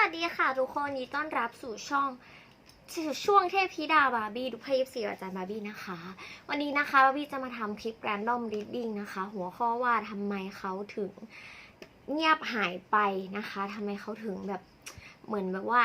วัสดีค่ะทุกคนยินดีต้อนรับสู่ช่องช่วงเทพธิดาบาร์บี้ดูพยิปสีอาจารย์บาร์บี้นะคะ วันนี้นะคะบาร์บี้จะมาทำคลิปแรนดอมรีดดิ้งนะคะ หัวข้อว่าทำไมเขาถึงเงียบหายไปนะคะทำไมเขาถึงแบบเหมือนแบบว่า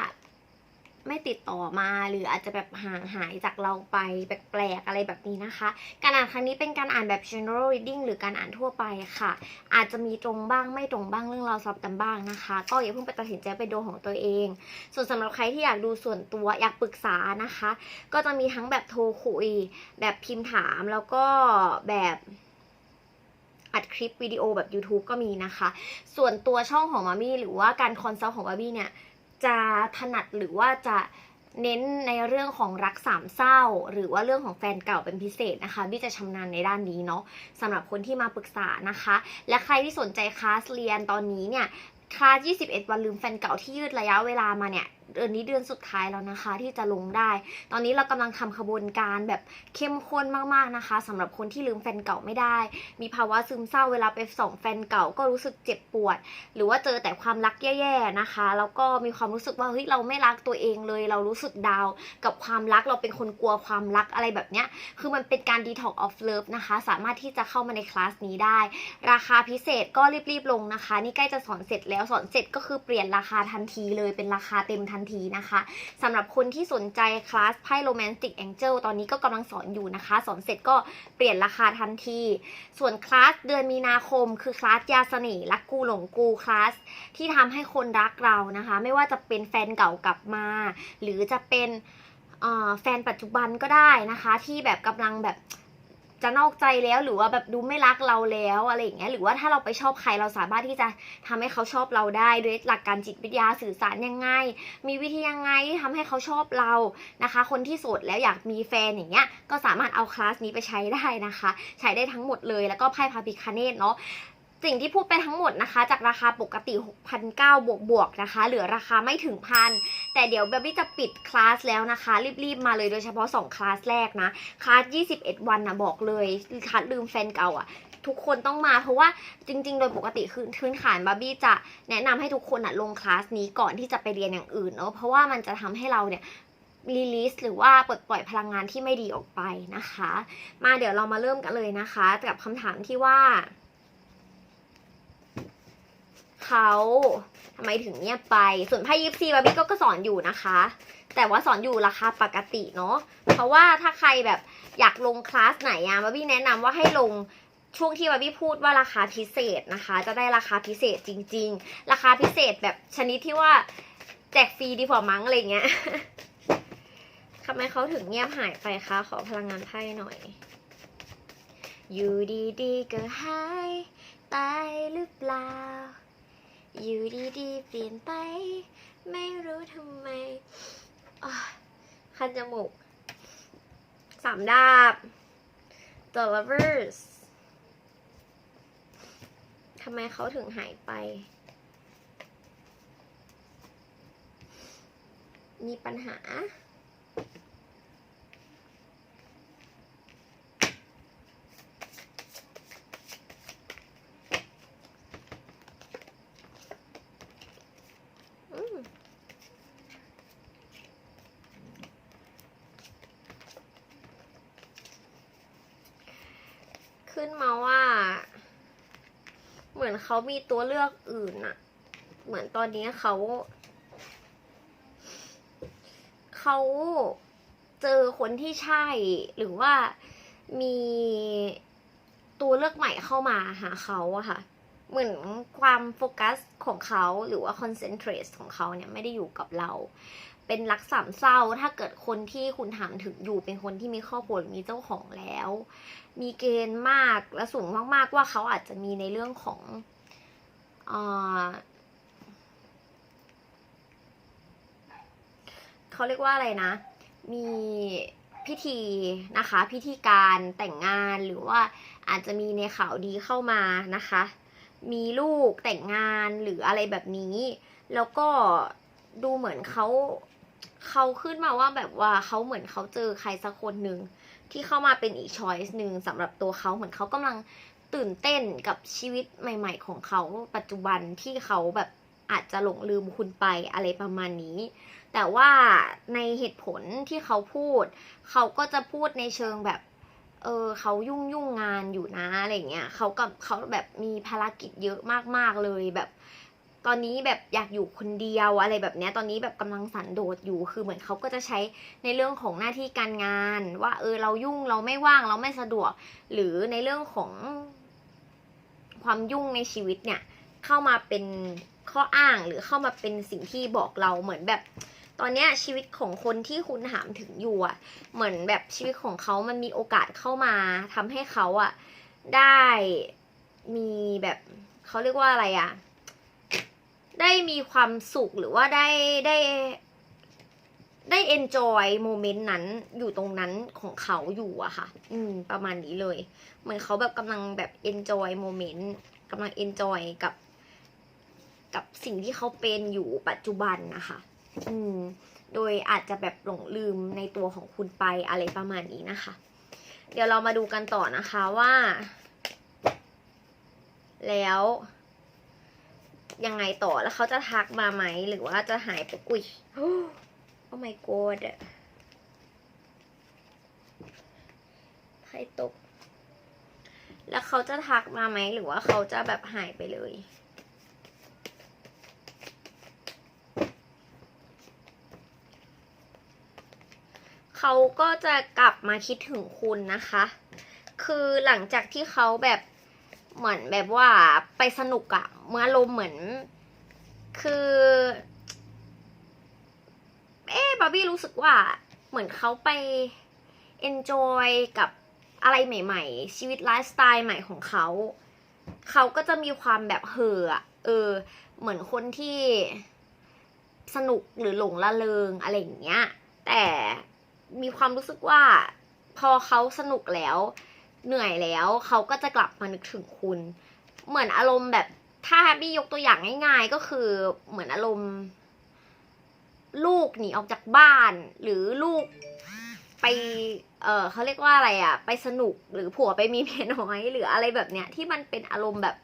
ไม่ติดต่อมาหรืออาจจะแบบห่างหายจากเราไปแปลกๆอะไรแบบนี้นะคะ การอ่านครั้งนี้เป็นการอ่านแบบ general reading หรือการอ่านทั่วไปค่ะ อาจจะมีตรงบ้างไม่ตรงบ้างเรื่องราวสลับกันบ้างนะคะ ก็อย่าเพิ่งไปตัดสินใจไปดูของตัวเอง ส่วนสำหรับใครที่อยากดูส่วนตัวอยากปรึกษานะคะ ก็จะมีทั้งแบบโทรคุย แบบพิมพ์ถามแล้วก็แบบอัดคลิปวิดีโอแบบ YouTube ก็มีนะคะ ส่วนตัวช่องของมามี่หรือว่าการคอนซัลท์ของมามี่เนี่ย จะถนัดหรือว่าจะเน้นในเรื่องของรักสามเศร้า หรือว่าเรื่องของแฟนเก่าเป็นพิเศษนะคะบี้จะชำนาญในด้านนี้เนาะสำหรับคนที่มาปรึกษานะคะ และใครที่สนใจคลาสเรียนตอนนี้เนี่ยคลาส 21 วันลืมแฟนเก่าที่ยืดระยะเวลามาเนี่ย เดือนนี้เดือนสุดท้ายแล้วนะคะที่จะลงได้ ตอนนี้เรากำลังทำขบวนการแบบเข้มข้นมากๆนะคะสำหรับคนที่ลืมแฟนเก่าไม่ได้ มีภาวะซึมเศร้าเวลาไปส่องแฟนเก่าก็รู้สึกเจ็บปวด หรือว่าเจอแต่ความรักแย่ๆนะคะ แล้วก็มีความรู้สึกว่าเฮ้ยเราไม่รักตัวเองเลย เรารู้สึกดาวกับความรักเราเป็นคนกลัวความรักอะไรแบบเนี้ยคือมันเป็นการ detox of love นะคะ สามารถที่จะเข้ามาในคลาสนี้ได้ ราคาพิเศษก็รีบๆลงนะคะ นี่ใกล้จะสอนเสร็จแล้วสอนเสร็จก็คือเปลี่ยนราคาทันทีเลยเป็นราคาเต็มทันทีนะคะสำหรับคนที่สนใจคลาสไพ่ romantic angel ตอนนี้ก็กำลังสอนอยู่นะคะ สอนเสร็จก็เปลี่ยนราคาทันที ส่วนคลาสเดือนมีนาคม คือคลาสยาเสน่ห์รักกูหลงกูคลาสที่ทำให้คนรักเรานะคะ ไม่ว่าจะเป็นแฟนเก่ากลับมา หรือจะเป็นแฟนปัจจุบันก็ได้นะคะ ที่แบบกำลังแบบ จะนอกใจแล้วหรือว่าแบบดูไม่รักเราแล้วอะไรอย่างเงี้ยหรือว่าถ้าเราไปชอบใครเราสามารถที่จะทำให้เขาชอบเราได้ด้วยหลักการจิตวิทยาสื่อสารยังไง มีวิธียังไงที่ทำให้เขาชอบเรานะคะ คนที่โสดแล้วอยากมีแฟนอย่างเงี้ยก็สามารถเอาคลาสนี้ไปใช้ได้นะคะ ใช้ได้ทั้งหมดเลยแล้วก็ไพ่พาพิคาเนตเนาะ สิ่งที่พูดไปทั้งหมดนะคะ จากราคาปกติ 6,900 บวกบวกนะคะ เหลือราคาไม่ถึงพันแต่เดี๋ยวเบบี้จะปิดคลาสแล้วนะคะ รีบๆมาเลยโดยเฉพาะ 2 คลาสแรกนะ คลาส 21 วันนะบอกเลยคลาสลืมแฟนเก่าอะทุกคนต้องมาเพราะว่าจริง ๆ โดยปกติคือพื้นฐานบาร์บี้จะแนะนำให้ทุกคนอะลงคลาสนี้ก่อนที่จะไปเรียนอย่างอื่นเนาะเพราะว่ามันจะทำให้เราเนี่ยรีลิสหรือว่าปลดปล่อยพลังงานที่ไม่ดีออกไปนะคะ มาเดี๋ยวเรามาเริ่มกันเลยนะคะ กับคำถามที่ว่า เขาทำไมถึงเงียบไป ส่วนไพ่ยิปซีบาร์บี้ก็สอนอยู่นะคะ แต่ว่าสอนอยู่ราคาปกติเนาะ เพราะว่าถ้าใครแบบอยากลงคลาสไหนอะบาร์บี้แนะนำว่าให้ลงช่วงที่บาร์บี้พูดว่าราคาพิเศษนะคะ จะได้ราคาพิเศษจริง ๆ ราคาพิเศษแบบชนิดที่ว่าแจกฟรีดีกว่ามั้งอะไรเงี้ยทำไมเขาถึงเงียบหายไปคะขอพลังงานไพ่หน่อย อยู่ดีๆก็หายตายหรือเปล่า อยู่ดีๆเปลี่ยนไป ไม่รู้ทำไมคันจมูกสามดาบ The Lovers ทำไมเขาถึงหายไป มีปัญหา ขึ้นมาว่า เหมือนเขามีตัวเลือกอื่นอะเหมือนตอนนี้เขา เขาเจอคนที่ใช่ หรือว่ามีตัวเลือกใหม่เข้ามาหาเขาอะค่ะ เหมือนความโฟกัสของเขาหรือว่าคอนเซนเทรตของเขาเนี่ยไม่ได้อยู่กับเรา เป็นรักสามเศร้า ถ้าเกิดคนที่คุณถามถึงอยู่เป็นคนที่มีครอบครัวมีเจ้าของแล้ว มีเกณฑ์มากและสูงมากๆว่าเขาอาจจะมีในเรื่องของอเขาเรียกว่าอะไรนะ มีพิธีนะคะ พิธีการแต่งงานหรือว่าอาจจะมีในข่าวดีเข้ามานะคะ มีลูกแต่งงานหรืออะไรแบบนี้ แล้วก็ดูเหมือนเขา เขาขึ้นมาว่าแบบว่าเขาเหมือนเขาเจอใครสักคนหนึ่งที่เข้ามาเป็นอีกช้อยส์หนึ่งสำหรับตัวเขาเหมือนเขากำลังตื่นเต้นกับชีวิตใหม่ ๆ ของเขาปัจจุบันที่เขาแบบอาจจะหลงลืมคุณไปอะไรประมาณนี้ แต่ว่าในเหตุผลที่เขาพูด เขาก็จะพูดในเชิงแบบ เออเขายุ่งยุ่งงานอยู่นะอะไรเงี้ยเขากับเขาแบบมีภารกิจเยอะมากๆเลยแบบ ตอนนี้แบบอยากอยู่คนเดียวอะไรแบบเนี้ยตอนนี้แบบกำลังสันโดษอยู่คือเหมือนเขาก็จะใช้ในเรื่องของหน้าที่การงาน ว่าเออเรายุ่งเราไม่ว่างเราไม่สะดวก หรือในเรื่องของความยุ่งในชีวิตเนี่ย เข้ามาเป็นข้ออ้างหรือเข้ามาเป็นสิ่งที่บอกเราเหมือนแบบตอนนี้ชีวิตของคนที่คุณถามถึงอยู่อะ เหมือนแบบชีวิตของเขามันมีโอกาสเข้ามาทำให้เขาอะ ได้มีแบบเขาเรียกว่าอะไรอะ ได้มีความสุขหรือว่าได้ได้ได้ enjoy โมเมนต์นั้นอยู่ตรงนั้นของเขาอยู่อะค่ะ อืม ประมาณนี้เลย เหมือนเขาแบบกำลังแบบ enjoy โมเมนต์กำลัง enjoy กับ กับสิ่งที่เขาเป็นอยู่ปัจจุบันนะคะ อืม โดยอาจจะแบบหลงลืมในตัวของคุณไปอะไรประมาณนี้นะคะ เดี๋ยวเรามาดูกันต่อนะคะว่า แล้ว ยังไงต่อแล้วเขาจะทักมาไหมหรือว่าจะหายไปอุ้ยโอ้ my god อะใครตก แล้วเขาจะทักมาไหมหรือว่าเขาจะแบบหายไปเลยเขาก็จะกลับมาคิดถึงคุณนะคะ คือหลังจากที่เขาแบบ เหมือนแบบว่าไปสนุกอะเมื่ออารมเหมือน คือ เอ๊บาร์บี้รู้สึกว่าเหมือนเขาไป enjoy กับอะไรใหม่ ๆ ชีวิตไลฟ์สไตล์ใหม่ของเขา เขาก็จะมีความแบบเห่อเออ เหมือนคนที่สนุกหรือหลงละเลงอะไรอย่างเงี้ย แต่มีความรู้สึกว่าพอเขาสนุกแล้ว เหนื่อยแล้วเขาก็จะกลับมานึกถึงคุณ เหมือนอารมณ์แบบถ้าบี้ยกตัวอย่างง่าย ๆ ก็คือเหมือนอารมณ์ ลูกหนีออกจากบ้าน หรือลูกไปเออเขาเรียกว่าอะไรอะ่ะ ไปสนุกหรือผัวไปมีเมียน้อยหรืออะไรแบบเนี้ย ที่มันเป็นอารมณ์แบบ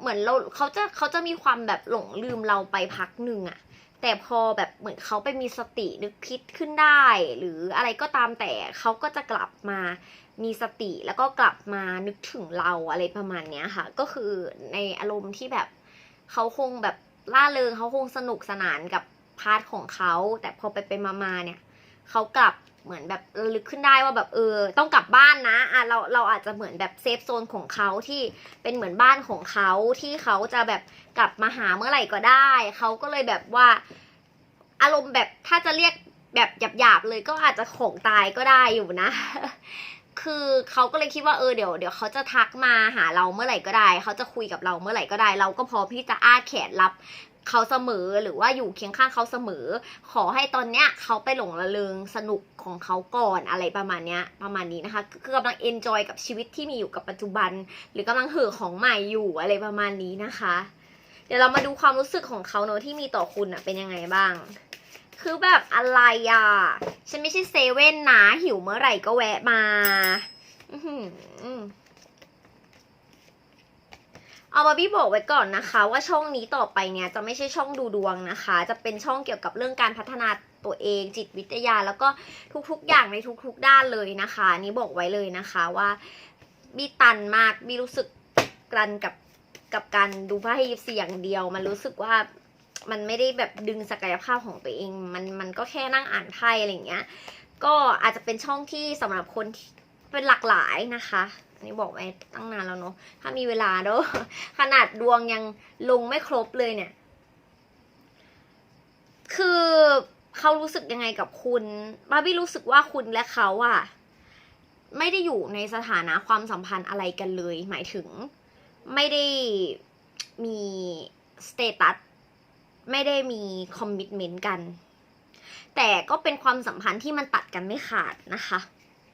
เหมือนเราเขาจะเขาจะมีความแบบหลงลืมเราไปพักหนึ่งอะ แต่พอแบบเหมือนเขาไปมีสตินึกคิดขึ้นได้ หรืออะไรก็ตามแต่เขาก็จะกลับมามีสติแล้วก็กลับมานึกถึงเราอะไรประมาณเนี้ยค่ะ ก็คือในอารมณ์ที่แบบเขาคงแบบล่าเริงเขาคงสนุกสนานกับพาร์ทของเขา แต่พอไปไปมามาเนี่ยเขากลับ เหมือนแบบลึกขึ้นได้ว่าแบบเออต้องกลับบ้านนะอะเราเราอาจจะเหมือนแบบเซฟโซนของเขาที่เป็นเหมือนบ้านของเขาที่เขาจะแบบกลับมาหาเมื่อไหร่ก็ได้ เขาก็เลยแบบว่าอารมณ์แบบถ้าจะเรียกแบบหยาบๆเลยก็อาจจะของตายก็ได้อยู่นะ คือเขาก็เลยคิดว่าเออเดี๋ยวเดี๋ยวเขาจะทักมาหาเราเมื่อไหร่ก็ได้ เขาจะคุยกับเราเมื่อไหร่ก็ได้ เราก็พร้อมที่จะอ้าแขนรับเขาเสมอหรือว่าอยู่เคียงข้างเขาเสมอ ขอให้ตอนเนี้ยเขาไปหลงระเริงสนุกของเขาก่อนอะไรประมาณเนี้ยประมาณนี้นะคะคือกำลังเอนจอยกับชีวิตที่มีอยู่กับปัจจุบัน หรือกำลังเห่อของใหม่อยู่อะไรประมาณนี้นะคะ เดี๋ยวเรามาดูความรู้สึกของเขาเนอะที่มีต่อคุณอะเป็นยังไงบ้าง คือแบบอะไรอะ ฉันไม่ใช่เซเว่นนะหิวเมื่อไหร่ก็แวะมาอือหือเอาบาร์บี้บอกไว้ก่อนนะคะ ว่าช่องนี้ต่อไปเนี่ยจะไม่ใช่ช่องดูดวงนะคะ จะเป็นช่องเกี่ยวกับเรื่องการพัฒนาตัวเองจิตวิทยา แล้วก็ทุกๆอย่างในทุกๆด้านเลยนะคะ นี้บอกไว้เลยนะคะว่าบี้ตันมากบี้รู้สึกกันกับกับการดูไพ่ยิปซีอย่างเดียว มันรู้สึกว่า มันไม่ได้แบบดึงศักยภาพของตัวเอง มันมันก็แค่นั่งอ่านไพ่อะไรอย่างเงี้ย ก็อาจจะเป็นช่องที่สำหรับคนที่เป็นหลากหลายนะคะอันนี้บอกไว้ตั้งนานแล้วเนาะถ้ามีเวลาเด้อขนาดดวงยังลงไม่ครบเลยเนี่ย คือเขารู้สึกยังไงกับคุณบาร์บี้รู้สึกว่าคุณและเขาอะไม่ได้อยู่ในสถานะความสัมพันธ์อะไรกันเลย หมายถึงไม่ได้มีสเตตัส ไม่ได้มีคอมมิชเมนต์กัน แต่ก็เป็นความสัมพันธ์ที่มันตัดกันไม่ขาดนะคะ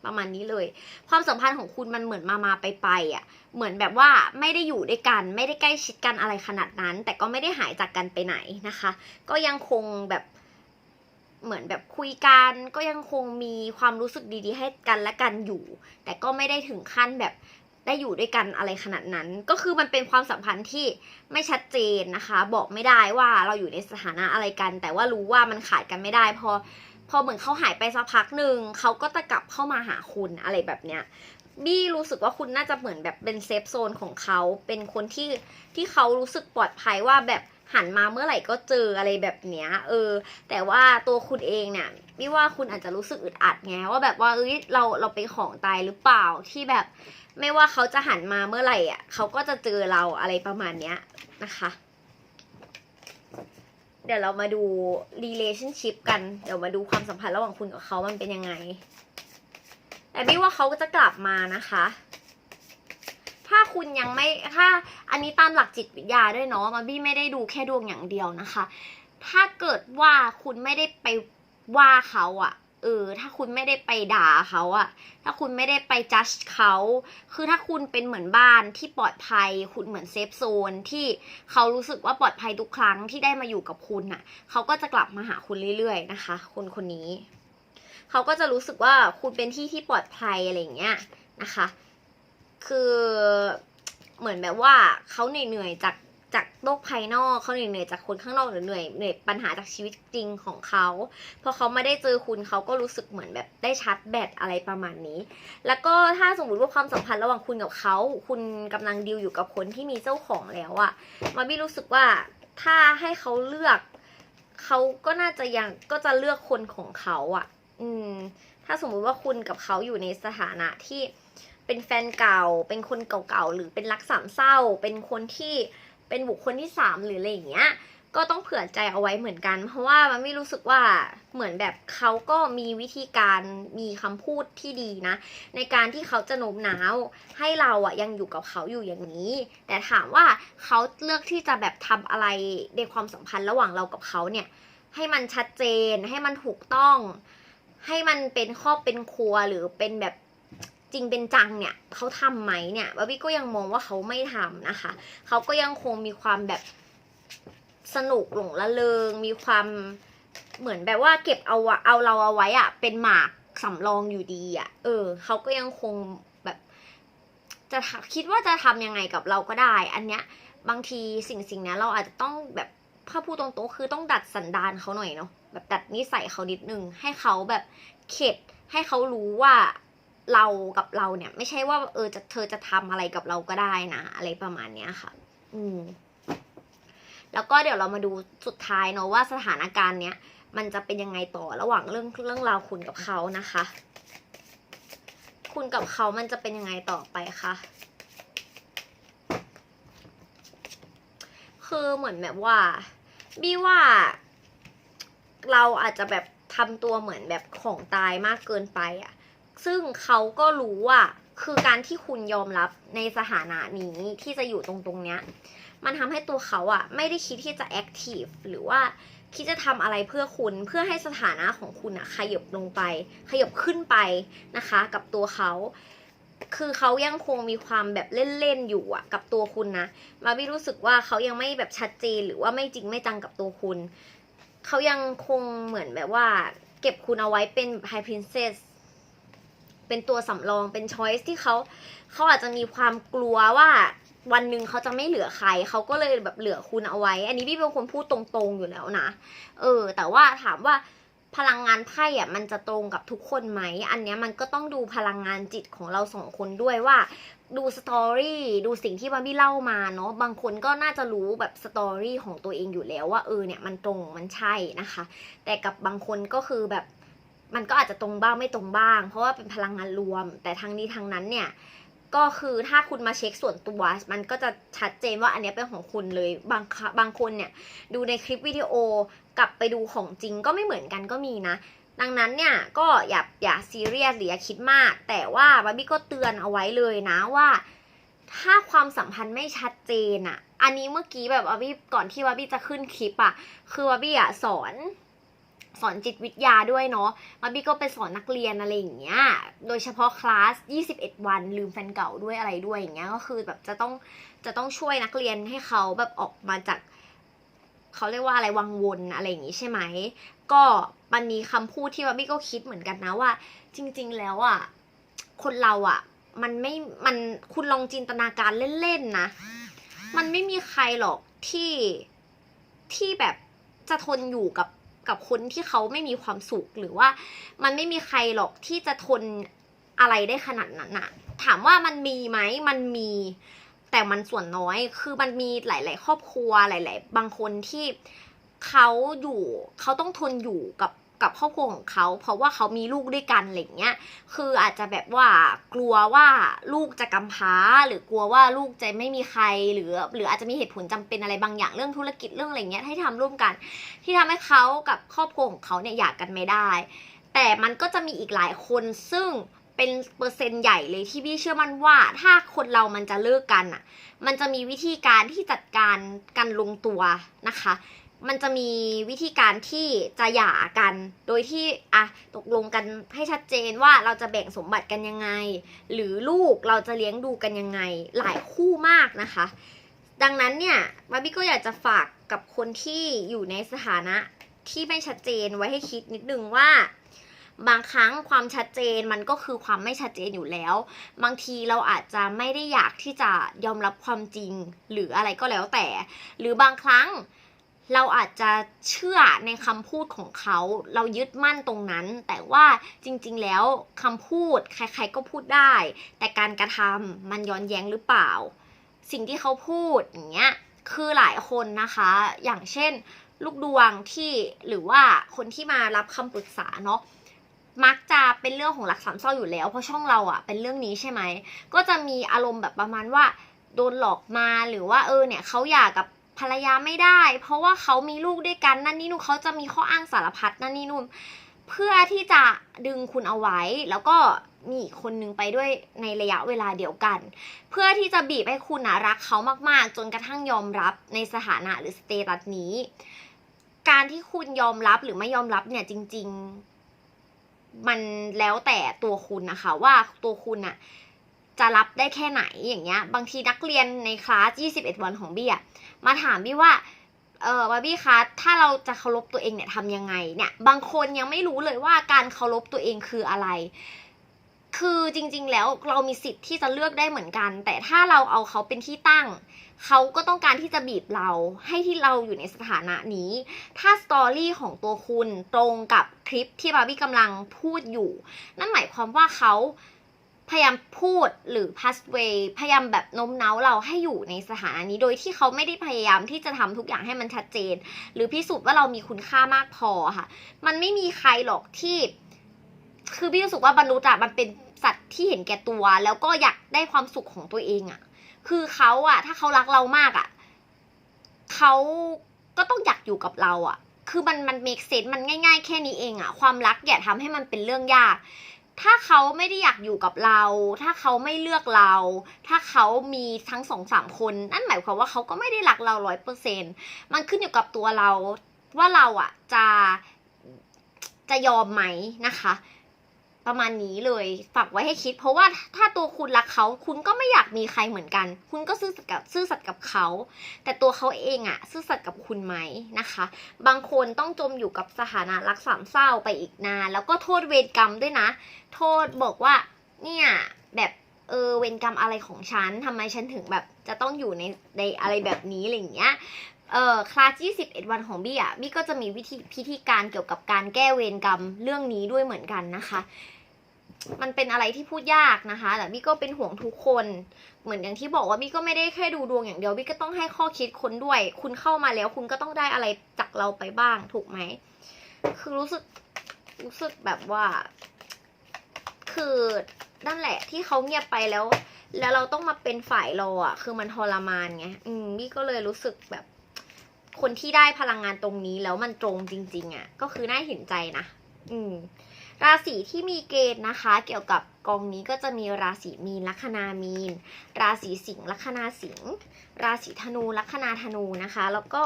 ประมาณนี้เลย ความสัมพันธ์ของคุณมันเหมือนมามาไปไปอะ เหมือนแบบว่าไม่ได้อยู่ด้วยกัน ไม่ได้ใกล้ชิดกันอะไรขนาดนั้น แต่ก็ไม่ได้หายจากกันไปไหนนะคะ ก็ยังคงแบบเหมือนแบบคุยกันก็ยังคงมีความรู้สึกดีๆ ให้กันและกันอยู่ แต่ก็ไม่ได้ถึงขั้นแบบ ได้อยู่ด้วยกันอะไรขนาดนั้น ก็คือมันเป็นความสัมพันธ์ที่ไม่ชัดเจนนะคะ บอกไม่ได้ว่าเราอยู่ในสถานะอะไรกัน แต่ว่ารู้ว่ามันขาดกันไม่ได้ พอพอเหมือนเขาหายไปสักพักหนึ่งเขาก็จะกลับเข้ามาหาคุณอะไรแบบเนี้ยบี้รู้สึกว่าคุณน่าจะเหมือนแบบเป็นเซฟโซนของเขาเป็นคนที่ที่เขารู้สึกปลอดภัยว่าแบบ หันมาเมื่อไหร่ก็เจออะไรแบบเนี้ยเออ แต่ว่าตัวคุณเองเนี่ยบี้ว่าคุณอาจจะรู้สึกอึดอัดไงว่าแบบว่าเอ้ยเราเราเป็นของตายหรือเปล่าที่แบบ ไม่ว่าเขาจะหันมาเมื่อไหร่อะเขาก็จะเจอเราอะไรประมาณเนี้ยนะคะ เดี๋ยวเรามาดู relationship กันเดี๋ยวมาดูความสัมพันธ์ระหว่างคุณกับเขามันเป็นยังไง แต่บี้ว่าเขาก็จะกลับมานะคะ ถ้าคุณยังไม่ถ้าอันนี้ตามหลักจิตวิทยาด้วยเนาะมาบี้ไม่ได้ดูแค่ดวงอย่างเดียวนะคะ ถ้าเกิดว่าคุณไม่ได้ไปว่าเขาอะเออถ้าคุณไม่ได้ไปด่าเขาอะถ้าคุณไม่ได้ไปจัดเขาคือถ้าคุณเป็นเหมือนบ้านที่ปลอดภัย คุณเหมือนเซฟโซนที่เขารู้สึกว่าปลอดภัยทุกครั้งที่ได้มาอยู่กับคุณน่ะเขาก็จะกลับมาหาคุณเรื่อยๆนะคะ คนคนนี้ เขาก็จะรู้สึกว่าคุณเป็นที่ที่ปลอดภัยอะไรอย่างเงี้ยนะคะ คือเหมือนแบบว่าเขาเหนื่อยจากจากโลกภายนอกเขาเหนื่อยจากคนข้างนอกหรือเหนื่อยเหนื่อยปัญหาจากชีวิตจริงของเขาพอเขาไม่ได้เจอคุณเขาก็รู้สึกเหมือนแบบได้ชาร์จแบตอะไรประมาณนี้ แล้วก็ถ้าสมมติว่าความสัมพันธ์ระหว่างคุณกับเขาคุณกำลังดีลอยู่กับคนที่มีเจ้าของแล้วอะมาบี้รู้สึกว่าถ้าให้เขาเลือกเขาก็น่าจะยังก็จะเลือกคนของเขาอะอืม ถ้าสมมุติว่าคุณกับเขาอยู่ในสถานะที่ เป็นแฟนเก่า เป็นคนเก่าๆ หรือเป็นรักสามเศร้า เป็นคนที่เป็นบุคคลที่สามหรืออะไรอย่างเงี้ย ก็ต้องเผื่อใจเอาไว้เหมือนกัน เพราะว่ามันไม่รู้สึกว่าเหมือนแบบเขาก็มีวิธีการมีคำพูดที่ดีนะ ในการที่เขาจะโน้มน้าวให้เราอะยังอยู่กับเขาอยู่อย่างนี้ แต่ถามว่าเขาเลือกที่จะแบบทำอะไรในความสัมพันธ์ระหว่างเรากับเขาเนี่ย ให้มันชัดเจนให้มันถูกต้อง ให้มันเป็นครอบเป็นครัวหรือเป็นแบบ ริงเป็นจังเนี่ยเขาทำไหมเนี่ยบาร์บี้ก็ยังมองว่าเขาไม่ทำนะคะ เขาก็ยังคงมีความแบบสนุกหลงละเริงมีความเหมือนแบบว่าเก็บเอาเอาเราเอาไว้อะเป็นหมากสำรองอยู่ดีอะเออเขาก็ยังคงแบบ จะคิดว่าจะทำยังไงกับเราก็ได้ อันเนี้ยบางทีสิ่งสิ่งนี้เราอาจจะต้องแบบถ้าพูดตรงๆคือต้องดัดสันดานเขาหน่อยเนาะแบบดัดนิสัยเขานิดนึงให้เขาแบบเข็ดให้เขารู้ว่า เรากับเราเนี่ย ไม่ใช่ว่าเออจะเธอจะทำอะไรกับเราก็ได้นะ อะไรประมาณเนี้ยค่ะ อืม แล้วก็เดี๋ยวเรามาดูสุดท้ายเนาะว่าสถานการณ์เนี้ยมันจะเป็นยังไงต่อระหว่างเรื่องเรื่องราวคุณกับเขานะคะ คุณกับเขามันจะเป็นยังไงต่อไปคะคือเหมือนแบบว่าบี้ว่า เราอาจจะแบบทำตัวเหมือนแบบของตายมากเกินไปอะ่ะ ซึ่งเขาก็รู้ว่าคือการที่คุณยอมรับในสถานะนี้ที่จะอยู่ตรงตรงเนี้ย มันทำให้ตัวเขาอะ่ะไม่ได้คิดที่จะแอคทีฟหรือว่าคิดจะทำอะไรเพื่อคุณเพื่อให้สถานะของคุณอะขยบลงไป ขยบขึ้นไปนะคะ กับตัวเขา คือเขายังคงมีความแบบเล่นๆอยู่อะกับตัวคุณนะมาบี้รู้สึกว่าเขายังไม่แบบชัดเจนหรือว่าไม่จริงไม่จังกับตัวคุณ เขายังคงเหมือนแบบว่า เก็บคุณเอาไว้เป็นไฮพรินเซส เป็นตัวสำรองเป็นช้อยส์ที่เขาเขาอาจจะมีความกลัวว่าวันหนึ่งเขาจะไม่เหลือใคร เขาก็เลยแบบเหลือคุณเอาไว้ อันนี้พี่เป็นคนพูดตรงๆอยู่แล้วนะ เออ แต่ว่าถามว่าพลังงานไพ่อะมันจะตรงกับทุกคนไหม อันเนี้ยมันก็ต้องดูพลังงานจิตของเราสองคนด้วยว่า ดูสตอรี่ดูสิ่งที่บาร์บี้เล่ามาเนาะบางคนก็น่าจะรู้แบบสตอรี่ของตัวเองอยู่แล้วว่าเออเนี่ยมันตรงมันใช่นะคะ แต่กับบางคนก็คือแบบ มันก็อาจจะตรงบ้างไม่ตรงบ้าง เพราะว่าเป็นพลังงานรวม แต่ทั้งนี้ทั้งนั้นเนี่ยก็คือถ้าคุณมาเช็คส่วนตัว มันก็จะชัดเจนว่าอันนี้เป็นของคุณเลยบางคบางคนเนี่ยดูในคลิปวิดีโอกลับไปดูของจริงก็ไม่เหมือนกันก็มีนะ ดังนั้นเนี่ยก็อย่าอย่าซีเรียสหรืออย่าคิดมาก แต่ว่าบาร์บี้ก็เตือนเอาไว้เลยนะว่า ถ้าความสัมพันธ์ไม่ชัดเจนอะอันนี้เมื่อกี้แบบบาร์บี้ก่อนที่บาร์บี้จะขึ้นคลิปอะคือบาร์บี้อะสอน สอนจิตวิทยาด้วยเนาะบาบี้ก็ไปสอนนักเรียนอะไรอย่างเงี้ย โดยเฉพาะคลาส 21 วันลืมแฟนเก่าด้วยอะไรด้วยอย่างเงี้ย ก็คือแบบจะต้องจะต้องช่วยนักเรียนให้เขาแบบออกมาจากเขาเรียกว่าอะไรวังวนอะไรอย่างงี้ใช่ไหม ก็มันมีคำพูดที่บาบี้ก็คิดเหมือนกันนะว่า จริง ๆ แล้วอะคนเราอะ มันไม่ มันคุณลองจินตนาการเล่นๆนะ มันไม่มีใครหรอกที่ที่แบบจะทนอยู่กับ กับคนที่เขาไม่มีความสุขหรือว่ามันไม่มีใครหรอกที่จะทนอะไรได้ขนาดนั้นอะถามว่ามันมีไหมมันมี แต่มันส่วนน้อย คือมันมีหลาย ๆ ครอบครัวหลาย ๆ บางคนที่เขาอยู่เขาต้องทนอยู่กับ กับครอบครัวของเขา เพราะว่าเขามีลูกด้วยกันอะไรเงี้ยคืออาจจะแบบว่ากลัวว่าลูกจะกำพร้า หรือกลัวว่าลูกจะไม่มีใครหรือหรืออาจจะมีเหตุผลจำเป็นอะไรบางอย่างเรื่องธุรกิจเรื่องอะไรเงี้ยให้ทำร่วมกัน ที่ทำให้เขากับครอบครัวของเขาเนี่ยหย่ากันไม่ได้ แต่มันก็จะมีอีกหลายคนซึ่งเป็นเปอร์เซ็นต์ใหญ่เลยที่พี่เชื่อมั่นว่าถ้าคนเรามันจะเลิกกันอะ มันจะมีวิธีการที่จัดการกันลงตัวนะคะ มันจะมีวิธีการที่จะหย่ากัน โดยที่อะตกลงกันให้ชัดเจนว่าเราจะแบ่งสมบัติกันยังไง หรือลูกเราจะเลี้ยงดูกันยังไง หลายคู่มากนะคะ ดังนั้นเนี่ยบาบี้ก็อยากจะฝากกับคนที่อยู่ในสถานะที่ไม่ชัดเจนไว้ให้คิดนิดนึงว่าบางครั้งความชัดเจนมันก็คือความไม่ชัดเจนอยู่แล้ว บางทีเราอาจจะไม่ได้อยากที่จะยอมรับความจริง หรืออะไรก็แล้วแต่ หรือบางครั้ง เราอาจจะเชื่อในคำพูดของเขา เรายึดมั่นตรงนั้น แต่ว่าจริงๆ แล้วคำพูดใครๆก็พูดได้ แต่การกระทำมันย้อนแย้งหรือเปล่า สิ่งที่เขาพูดอย่างเงี้ย คือหลายคนนะคะ อย่างเช่น ลูกดวงที่หรือว่าคนที่มารับคำปรึกษาเนาะมักจะเป็นเรื่องของหลักสามเศร้าอยู่แล้ว เพราะช่องเราอะเป็นเรื่องนี้ใช่ไหม ก็จะมีอารมณ์แบบประมาณว่า โดนหลอกมาหรือว่าเออเนี่ยเขาหย่ากับ ภรรยาไม่ได้ เพราะว่าเขามีลูกด้วยกันนั่นนี่นู่นเขาจะมีข้ออ้างสารพัดนั่นนี่นู่นเพื่อที่จะดึงคุณเอาไว้ แล้วก็มีอีกคนนึงไปด้วยในระยะเวลาเดียวกัน เพื่อที่จะบีบให้คุณนะรักเขามากๆ จนกระทั่งยอมรับในสถานะหรือสเตตัสนี้ การที่คุณยอมรับหรือไม่ยอมรับเนี่ยจริง ๆ มันแล้วแต่ตัวคุณนะคะว่าตัวคุณอะจะรับได้แค่ไหนอย่างเงี้ย บางทีนักเรียนในคลาส 21 วันของเบี้อะ มาถามบี้ว่าเออบาร์บี้คะถ้าเราจะเคารพตัวเองเนี่ยทำยังไงเนี่ย บางคนยังไม่รู้เลยว่าการเคารพตัวเองคืออะไร คือจริง ๆ แล้วเรามีสิทธิ์ที่จะเลือกได้เหมือนกัน แต่ถ้าเราเอาเขาเป็นที่ตั้ง เขาก็ต้องการที่จะบีบเราให้ที่เราอยู่ในสถานะนี้ ถ้าสตอรี่ของตัวคุณตรงกับคลิปที่บาร์บี้กำลังพูดอยู่ นั่นหมายความว่าเขา พยายามพูดหรือ pathway พยายามแบบโน้มน้าวเราให้อยู่ในสถานะนี้ โดยที่เขาไม่ได้พยายามที่จะทำทุกอย่างให้มันชัดเจน หรือพิสูจน์ว่าเรามีคุณค่ามากพอค่ะ มันไม่มีใครหรอกที่ คือพี่รู้สึกว่ามนุษย์อะมันเป็นสัตว์ที่เห็นแก่ตัว แล้วก็อยากได้ความสุขของตัวเองอะคือเขาอะถ้าเขารักเรามากอะเขาก็ต้องอยากอยู่กับเราอะคือมันมัน make sense มันง่าย ๆ แค่นี้เองอะความรักอย่าทำให้มันเป็นเรื่องยาก ถ้าเขาไม่ได้อยากอยู่กับเรา ถ้าเขาไม่เลือกเรา ถ้าเขามีทั้งสองสามคนนั่นหมายความว่าเขาก็ไม่ได้รักเราร้อยเปอร์เซ็นมันขึ้นอยู่กับตัวเราว่าเราอะจะจะยอมไหมนะคะ ประมาณนี้เลยฝากไว้ให้คิด เพราะว่าถ้าตัวคุณรักเขาคุณก็ไม่อยากมีใครเหมือนกัน คุณก็ซื่อสัตย์กับซื่อสัตย์กับเขา แต่ตัวเขาเองอะซื่อสัตย์กับคุณไหมนะคะ บางคนต้องจมอยู่กับสถานะรักสามเศร้าไปอีกนาน แล้วก็โทษเวรกรรมด้วยนะ โทษบอกว่าเนี่ยแบบเออเวรกรรมอะไรของฉันทำไมฉันถึงแบบจะต้องอยู่ในในอะไรแบบนี้อะไรอย่างเงี้ยเออคลาส21วันของบี้อะบี้ก็จะมีวิธีพิธีการเกี่ยวกับการแก้เวรกรรมเรื่องนี้ด้วยเหมือนกันนะคะ มันเป็นอะไรที่พูดยากนะคะ แต่บี้ก็เป็นห่วงทุกคน เหมือนอย่างที่บอกว่าบี้ก็ไม่ได้แค่ดูดวงอย่างเดียวบี้ก็ต้องให้ข้อคิดคนด้วย คุณเข้ามาแล้วคุณก็ต้องได้อะไรจากเราไปบ้างถูกไหม คือรู้สึกรู้สึกแบบว่า คือนั่นแหละที่เขาเงียบไปแล้ว แล้วเราต้องมาเป็นฝ่ายรออะ คือมันทรมานไง อืมบี้ก็เลยรู้สึกแบบ คนที่ได้พลังงานตรงนี้แล้วมันตรงจริง ๆ อะ ก็คือน่าเห็นใจนะ อืม ราศีที่มีเกณฑ์นะคะ เกี่ยวกับกองนี้ก็จะมีราศีมีนลัคนามีน ราศีสิงห์ลัคนาสิงห์ราศีธนูลัคนาธนูนะคะ แล้วก็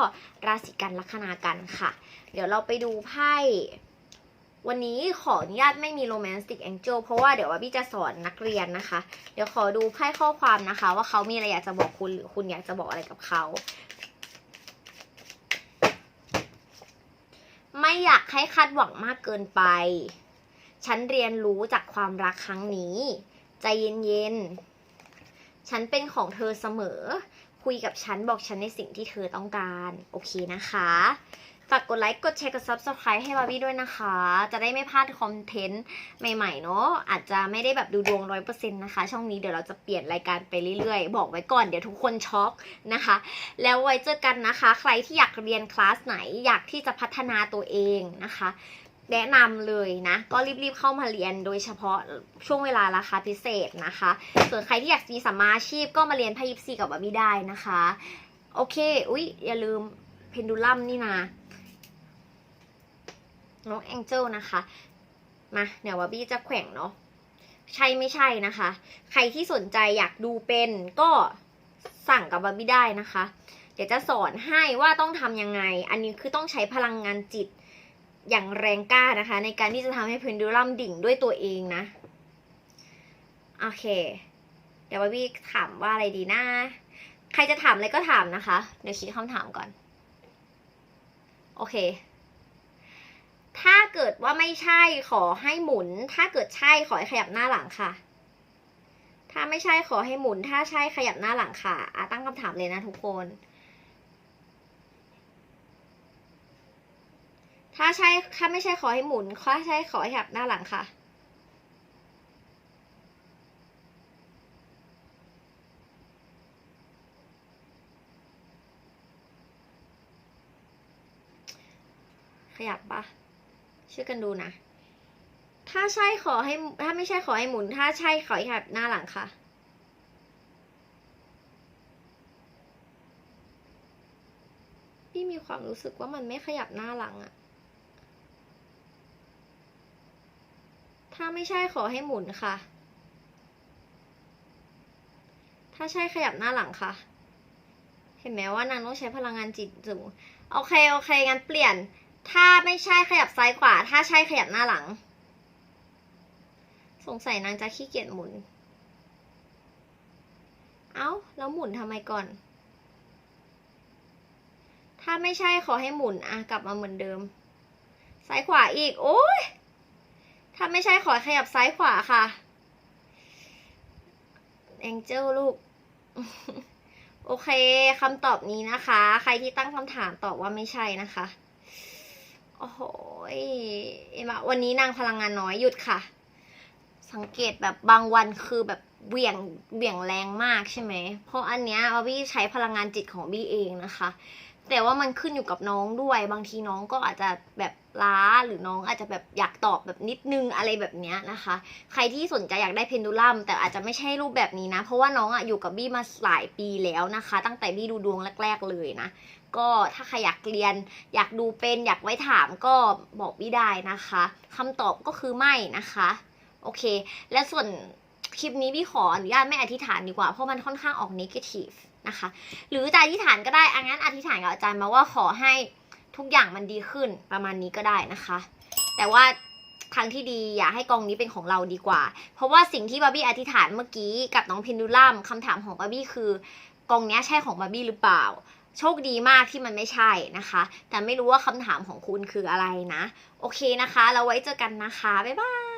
ราศีกันลัคนากันค่ะ เดี๋ยวเราไปดูไพ่วันนี้ขออนุญาตไม่มีโรแมนติกแองเจิลเพราะว่าเดี๋ยวว่าพี่จะสอนนักเรียนนะคะ เดี๋ยวขอดูไพ่ข้อความนะคะ ว่าเขามีอะไรอยากจะบอกคุณหรือคุณอยากจะบอกอะไรกับเขา ไม่อยากให้คาดหวังมากเกินไป ฉันเรียนรู้จากความรักครั้งนี้ ใจเย็นๆ ฉันเป็นของเธอเสมอ คุยกับฉันบอกฉันในสิ่งที่เธอต้องการ โอเคนะคะ ฝากกดไลค์ กดแชร์ กด subscribe ให้บาร์บี้ด้วยนะคะ จะได้ไม่พลาดคอนเทนต์ใหม่ๆ เนาะ อาจจะไม่ได้แบบดูดวงร้อยเปอร์เซ็นต์นะคะ ช่องนี้เดี๋ยวเราจะเปลี่ยนรายการไปเรื่อยๆ บอกไว้ก่อนเดี๋ยวทุกคนช็อกนะคะ แล้วไว้เจอกันนะคะ ใครที่อยากเรียนคลาสไหน อยากที่จะพัฒนาตัวเองนะคะ แนะนำเลยนะ ก็รีบๆเข้ามาเรียนโดยเฉพาะช่วงเวลาราคาพิเศษนะคะ ส่วนใครที่อยากมีสัมมาอาชีพก็มาเรียนพายิปซีกับบาร์บี้ได้นะคะ โอเค อุ๊ย อย่าลืมเพนดูลัมนี่นะน้องแองเจิลนะคะ มาเดี๋ยวบาร์บี้จะแขว่งเนาะใช่ไม่ใช่นะคะ ใครที่สนใจอยากดูเป็นก็สั่งกับบาร์บี้ได้นะคะ เดี๋ยวจะสอนให้ว่าต้องทำยังไง อันนี้คือต้องใช้พลังงานจิต อย่างแรงกล้านะคะ ในการที่จะทำให้เพนดูลัมดิ่งด้วยตัวเองนะ โอเค เดี๋ยวบาบี้ถามว่าอะไรดีนะใครจะถามอะไรก็ถามนะคะ เดี๋ยวคิดคำถามก่อน โอเค ถ้าเกิดว่าไม่ใช่ขอให้หมุน ถ้าเกิดใช่ขอให้ขยับหน้าหลังค่ะ ถ้าไม่ใช่ขอให้หมุน ถ้าใช่ขยับหน้าหลังค่ะอะตั้งคำถามเลยนะทุกคน ถ้าใช่ถ้าไม่ใช่ขอให้หมุนถ้าใช่ขอให้ขยับหน้าหลังค่ะ ขยับปะช่วยกันดูนะ ถ้าใช่ขอให้ ถ้าไม่ใช่ขอให้หมุน ถ้าใช่ขอให้ขยับหน้าหลังค่ะพี่มีความรู้สึกว่ามันไม่ขยับหน้าหลังอะถ้า ไม่ใช่ขอให้หมุนค่ะ ถ้าใช่ขยับหน้าหลังค่ะ เห็นไหมว่านางต้องใช้พลังงานจิตสูงโอเคโอเคงั้นเปลี่ยน ถ้าไม่ใช่ขยับซ้ายขวา ถ้าใช่ขยับหน้าหลัง สงสัยนางจะขี้เกียจหมุน เอ้าแล้วหมุนทำไมก่อน ถ้าไม่ใช่ขอให้หมุนอะกลับมาเหมือนเดิม ซ้ายขวาอีก โอ้ย ถ้าไม่ใช่ขอขยับซ้ายขวาค่ะแองเจิลลูก โอเคคำตอบนี้นะคะ ใครที่ตั้งคำถามตอบว่าไม่ใช่นะคะ โอ้โหเอ็มวันนี้นางพลังงานน้อยหยุดค่ะ สังเกตแบบบางวันคือแบบเบี่ยงเบี่ยงแรงมากใช่ไหม เพราะอันเนี้ยบี้ใช้พลังงานจิตของบี้เองนะคะ แต่ว่ามันขึ้นอยู่กับน้องด้วย บางทีน้องก็อาจจะแบบ ล้าหรือน้องอาจจะแบบอยากตอบแบบนิดนึงอะไรแบบเนี้ยนะคะ ใครที่สนใจอยากได้เพนดูลัมแต่อาจจะไม่ใช่รูปแบบนี้นะ เพราะว่าน้องอะอยู่กับบี้มาหลายปีแล้วนะคะ ตั้งแต่บี้ดูดวงแรก ๆเลยนะ ก็ถ้าใครอยากเรียน อยากดูเป็นอยากไว้ถามก็บอกบี้ได้นะคะคำตอบก็คือไม่นะคะโอเค และส่วนคลิปนี้พี่ขออนุญาตไม่อธิษฐานดีกว่า เพราะมันค่อนข้างออกน a t i v e นะคะ หรือจะอธิษฐานก็ได้อังั้นอธิษฐานกับอาจารย์มาว่าขอให้ ทุกอย่างมันดีขึ้นประมาณนี้ก็ได้นะคะ แต่ว่าทางที่ดีอย่าให้กองนี้เป็นของเราดีกว่า เพราะว่าสิ่งที่บาร์บี้อธิษฐานเมื่อกี้กับน้องเพนดูลัมคำถามของบาร์บี้คือกองนี้ใช่ของบาร์บี้หรือเปล่า โชคดีมากที่มันไม่ใช่นะคะ แต่ไม่รู้ว่าคำถามของคุณคืออะไรนะ โอเคนะคะ เราไว้เจอกันนะคะ บ๊ายบาย